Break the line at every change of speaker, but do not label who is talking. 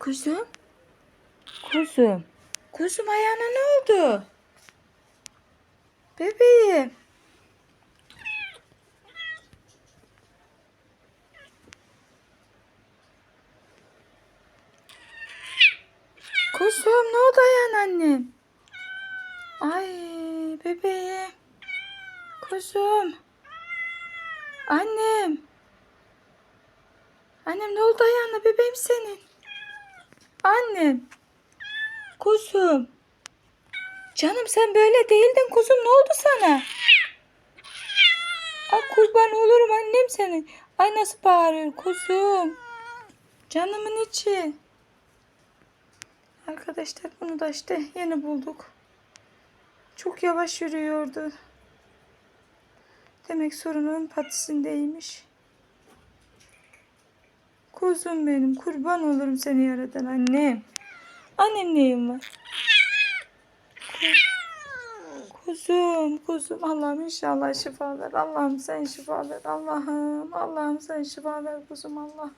Kuzum. Kuzum. Kuzum ayağına ne oldu? Bebeğim. Kuzum ne oldu ayağına annem? Ay bebeğim. Kuzum. Annem. Annem ne oldu ayağına bebeğim senin? Annem. Kuzum. Canım sen böyle değildin kuzum ne oldu sana? Ay kurban olurum annem senin. Ay nasıl bağırıyor kuzum. Canımın içi. Arkadaşlar bunu da işte yeni bulduk. Çok yavaş yürüyordu. Demek sorun ön patisindeymiş. Kuzum benim kurban olurum seni yaradan annem. Annem neyim var? Kuzum, kuzum. Allah'ım inşallah şifa ver. Allah'ım sen şifa ver. Allah'ım, Allah'ım sen şifa ver kuzum Allah.